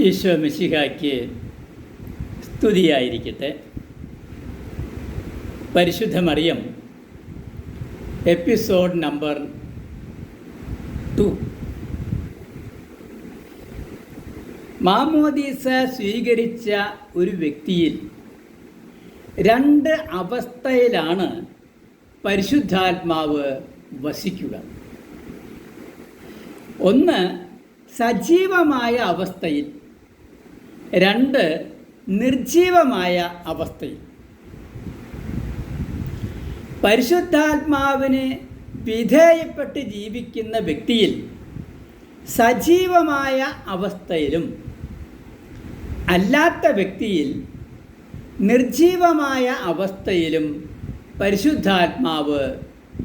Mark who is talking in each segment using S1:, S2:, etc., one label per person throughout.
S1: ഈശോ മിശിഹായ്ക്ക് സ്തുതിയായിരിക്കട്ടെ. പരിശുദ്ധ മറിയം എപ്പിസോഡ് നമ്പർ ടു. മാമോദീസ സ്വീകരിച്ച ഒരു വ്യക്തിയിൽ രണ്ട് അവസ്ഥയിലാണ് പരിശുദ്ധാത്മാവ് വസിക്കുക. ഒന്ന് സജീവമായ അവസ്ഥയിൽ രണ്ട് നിർജീവമായ അവസ്ഥയിൽ. പരിശുദ്ധാത്മാവിന് വിധേയപ്പെട്ട് ജീവിക്കുന്ന വ്യക്തിയിൽ സജീവമായ അവസ്ഥയിലും അല്ലാത്ത വ്യക്തിയിൽ നിർജീവമായ അവസ്ഥയിലും പരിശുദ്ധാത്മാവ്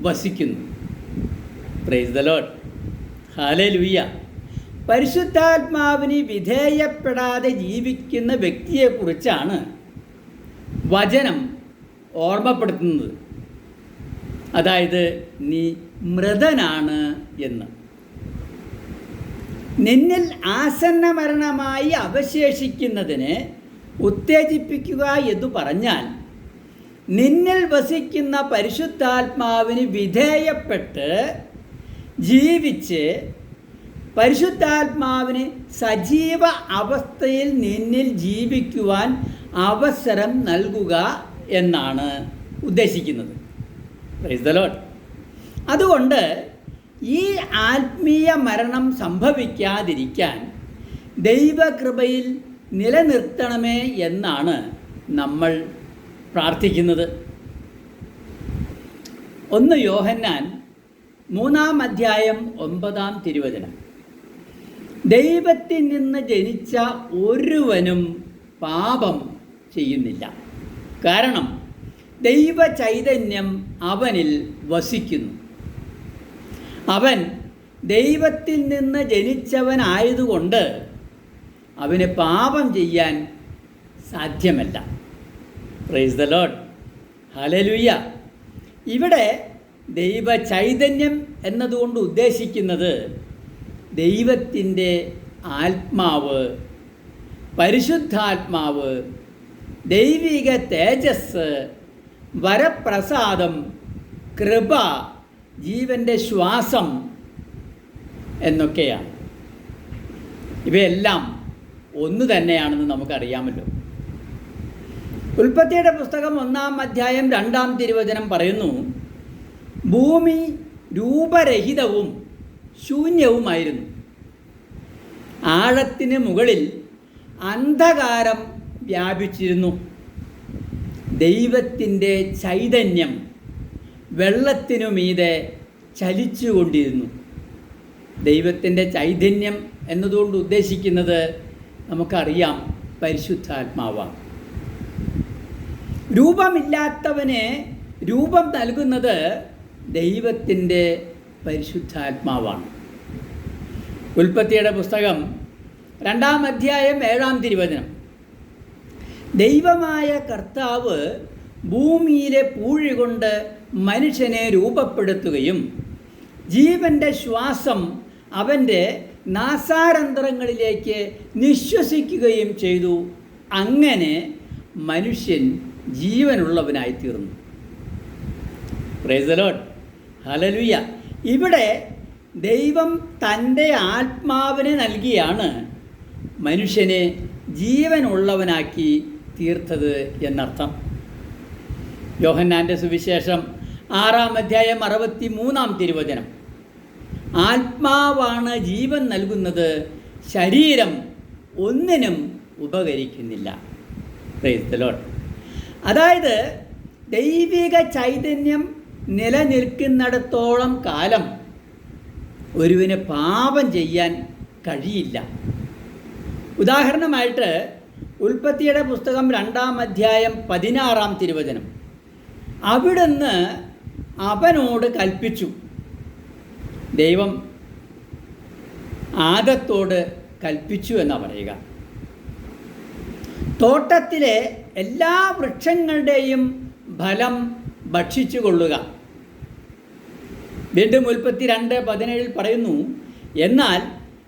S1: വസിക്കുന്നു. പ്രൈസ് ദ ലോട്ട് ഹാലേ ലുയ്യ പരിശുദ്ധാത്മാവിന് വിധേയപ്പെടാതെ ജീവിക്കുന്ന വ്യക്തിയെക്കുറിച്ചാണ് വചനം ഓർമ്മപ്പെടുത്തുന്നത്. അതായത് നീ മൃതനാണ് എന്ന്. നിന്നിൽ ആസന്ന മരണമായി അവശേഷിക്കുന്നതിനെ ഉത്തേജിപ്പിക്കുക എന്ന് പറഞ്ഞാൽ നിന്നിൽ വസിക്കുന്ന പരിശുദ്ധാത്മാവിന് വിധേയപ്പെട്ട് ജീവിച്ച് പരിശുദ്ധാത്മാവിന് സജീവ അവസ്ഥയിൽ നിന്നിൽ ജീവിക്കുവാൻ അവസരം നൽകുക എന്നാണ് ഉദ്ദേശിക്കുന്നത്. അതുകൊണ്ട് ഈ ആത്മീയ മരണം സംഭവിക്കാതിരിക്കാൻ ദൈവകൃപയിൽ നിലനിർത്തണമേ എന്നാണ് നമ്മൾ പ്രാർത്ഥിക്കുന്നത്. ഒന്ന് യോഹന്നാൻ മൂന്നാം അധ്യായം ഒമ്പതാം തിരുവചനം. ദൈവത്തിൽ നിന്ന് ജനിച്ച ഒരുവനും പാപം ചെയ്യുന്നില്ല. കാരണം ദൈവ ചൈതന്യം അവനിൽ വസിക്കുന്നു. അവൻ ദൈവത്തിൽ നിന്ന് ജനിച്ചവനായതുകൊണ്ട് അവന് പാപം ചെയ്യാൻ സാധ്യമല്ല. പ്രൈസ് ദ ലോഡ് ഹലലുയ്യ ഇവിടെ ദൈവ ചൈതന്യം എന്നതുകൊണ്ട് ഉദ്ദേശിക്കുന്നത് ദൈവത്തിന്റെ ആത്മാവ് പരിശുദ്ധാത്മാവ് ദൈവിക തേജസ് വരപ്രസാദം കൃപ ജീവന്റെ ശ്വാസം എന്നൊക്കെയാണ്. ഇവയെല്ലാം ഒന്ന് തന്നെയാണെന്ന് നമുക്കറിയാമല്ലോ. ഉൽപ്പത്തിയുടെ പുസ്തകം ഒന്നാം അധ്യായം രണ്ടാം തിരുവചനം പറയുന്നു ഭൂമി രൂപരഹിതവും ശൂന്യവുമായിരുന്നു. ആഴത്തിന് മുകളിൽ അന്ധകാരം വ്യാപിച്ചിരുന്നു. ദൈവത്തിന്റെ ചൈതന്യം വെള്ളത്തിനു മീതെ ചലിച്ചുകൊണ്ടിരുന്നു. ദൈവത്തിന്റെ ചൈതന്യം എന്നതുകൊണ്ട് ഉദ്ദേശിക്കുന്നത് നമുക്കറിയാം പരിശുദ്ധാത്മാവാണ്. രൂപമില്ലാത്തവന് രൂപം നൽകുന്നത് ദൈവത്തിന്റെ പരിശുദ്ധാത്മാവാണ്. ഉൽപ്പത്തിയുടെ പുസ്തകം രണ്ടാം അധ്യായം ഏഴാം തിരുവചനം. ദൈവമായ കർത്താവ് ഭൂമിയിലെ പൂഴി കൊണ്ട് മനുഷ്യനെ രൂപപ്പെടുത്തുകയും ജീവന്റെ ശ്വാസം അവന്റെ നാസാരന്തരങ്ങളിലേക്ക് നിശ്വസിക്കുകയും ചെയ്തു. അങ്ങനെ മനുഷ്യൻ ജീവനുള്ളവനായിത്തീർന്നു. പ്രൈസലോട്ട് ഹലലുയ്യ ഇവിടെ ദൈവം തന്റെ ആത്മാവിനെ നൽകിയാണ് മനുഷ്യനെ ജീവനുള്ളവനാക്കി തീർത്തത് എന്നർത്ഥം. യോഹന്നാന്റെ സുവിശേഷം ആറാം അധ്യായം അറുപത്തി മൂന്നാം തിരുവചനം. ആത്മാവാണ് ജീവൻ നൽകുന്നത് ശരീരം ഒന്നിനും ഉപകരിക്കുന്നില്ല. അതായത് ദൈവിക ചൈതന്യം നിലനിൽക്കുന്നിടത്തോളം കാലം ഒരുവിന് പാപം ചെയ്യാൻ കഴിയില്ല. ഉദാഹരണമായിട്ട് ഉൽപ്പത്തിയുടെ പുസ്തകം രണ്ടാം അധ്യായം പതിനാറാം തിരുവചനം. അവിടുന്ന് അവനോട് കൽപ്പിച്ചു. ദൈവം ആദത്തോട് കൽപ്പിച്ചു എന്നാ പറയുക. തോട്ടത്തിലെ എല്ലാ വൃക്ഷങ്ങളുടെയും ഫലം ഭക്ഷിച്ചു കൊള്ളുക വീണ്ടും മുൽപ്പത്തി രണ്ട് പതിനേഴിൽ പറയുന്നു എന്നാൽ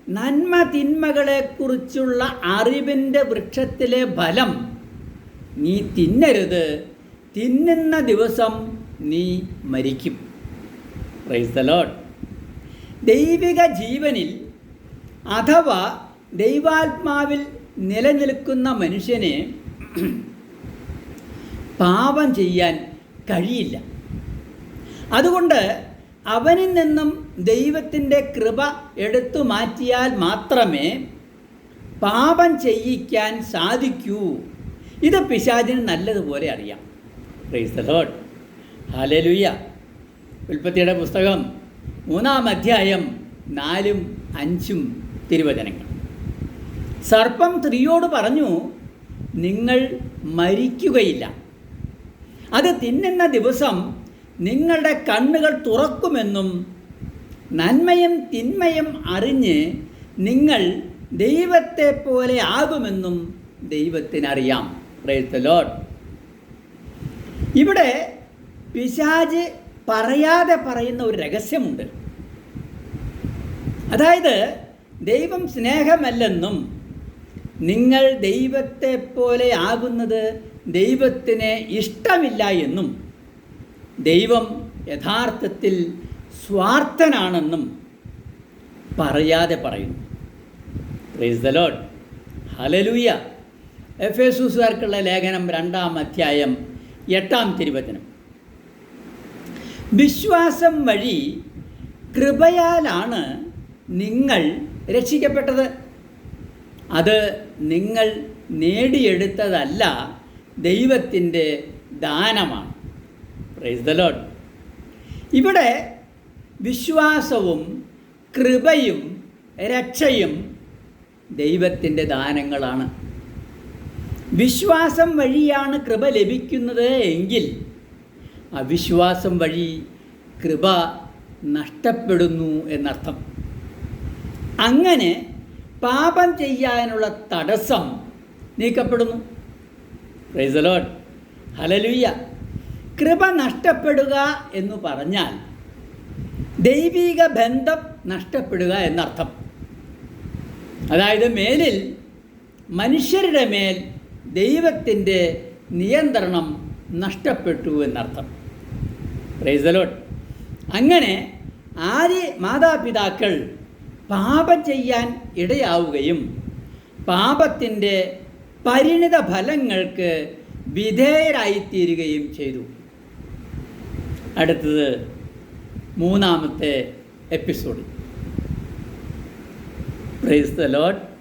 S1: നന്മ തിന്മകളെക്കുറിച്ചുള്ള അറിവിന്റെ വൃക്ഷത്തിലെ ഫലം നീ തിന്നരുത്. തിന്നുന്ന ദിവസം നീ മരിക്കും. പ്രൈസ് ദ ലോഡ് ദൈവിക ജീവനിൽ അഥവാ ദൈവാത്മാവിൽ നിലനിൽക്കുന്ന മനുഷ്യനെ പാപം ചെയ്യാൻ കഴിയില്ല. അതുകൊണ്ട് അവനിൽ നിന്നും ദൈവത്തിന്റെ കൃപ എടുത്തു മാറ്റിയാൽ മാത്രമേ പാപം ചെയ്യിക്കാൻ സാധിക്കൂ. ഇത് പിശാചിന് നല്ലതുപോലെ അറിയാം. ഹലലുയ്യ ഹാലലുയ്യ ഉൽപ്പത്തിയുടെ പുസ്തകം മൂന്നാം അധ്യായം നാലും അഞ്ചും തിരുവചനങ്ങൾ. സർപ്പം സ്ത്രീയോട് പറഞ്ഞു നിങ്ങൾ മരിക്കുകയില്ല. അത് തിന്നുന്ന ദിവസം നിങ്ങളുടെ കണ്ണുകൾ തുറക്കുമെന്നും നന്മയും തിന്മയും അറിഞ്ഞ് നിങ്ങൾ ദൈവത്തെ പോലെ ആകുമെന്നും ദൈവത്തിനറിയാം. ലോഡ് ഇവിടെ പിശാജ് പറയാതെ പറയുന്ന ഒരു രഹസ്യമുണ്ട്. അതായത് ദൈവം സ്നേഹമല്ലെന്നും നിങ്ങൾ ദൈവത്തെ പോലെ ആകുന്നത് ദൈവത്തിന് ഇഷ്ടമില്ല എന്നും ദൈവം യഥാർത്ഥത്തിൽ സ്വാർത്ഥനാണെന്നും പറയാതെ പറയുന്നു. Praise the Lord hallelujah F എസുസുകാർക്കുള്ള ലേഖനം രണ്ടാം അധ്യായം എട്ടാം തിരുവചനം. വിശ്വാസം വഴി കൃപയാലാണ് നിങ്ങൾ രക്ഷിക്കപ്പെട്ടത്. അത് നിങ്ങൾ നേടിയെടുത്തതല്ല ദൈവത്തിന്റെ ദാനമാണ്. പ്രൈസ് ദ ലോഡ് ഇവിടെ വിശ്വാസവും കൃപയും രക്ഷയും ദൈവത്തിന്റെ ദാനങ്ങളാണ്. വിശ്വാസം വഴിയാണ് കൃപ ലഭിക്കുന്നത് എങ്കിൽ അവിശ്വാസം വഴി കൃപ നഷ്ടപ്പെടുന്നു എന്നർത്ഥം. അങ്ങനെ പാപം ചെയ്യാനുള്ള തടസ്സം നീക്കപ്പെടുന്നു. പ്രൈസ് ലോഡ് ഹലലുയ്യ കൃപ നഷ്ടപ്പെടുക എന്ന് പറഞ്ഞാൽ ദൈവിക ബന്ധം നഷ്ടപ്പെടുക എന്നർത്ഥം. അതായത് മേലിൽ മനുഷ്യരുടെ മേൽ ദൈവത്തിന്റെ നിയന്ത്രണം നഷ്ടപ്പെട്ടു എന്നർത്ഥം. പ്രൈസലോട്ട് അങ്ങനെ ആദ്യ മാതാപിതാക്കൾ പാപം ചെയ്യാൻ ഇടയാവുകയും പാപത്തിന്റെ പരിണിത ഫലങ്ങൾക്ക് വിധേയരായിത്തീരുകയും ചെയ്തു. അടുത്തത് മൂന്നാമത്തെ എപ്പിസോഡ്. Price the load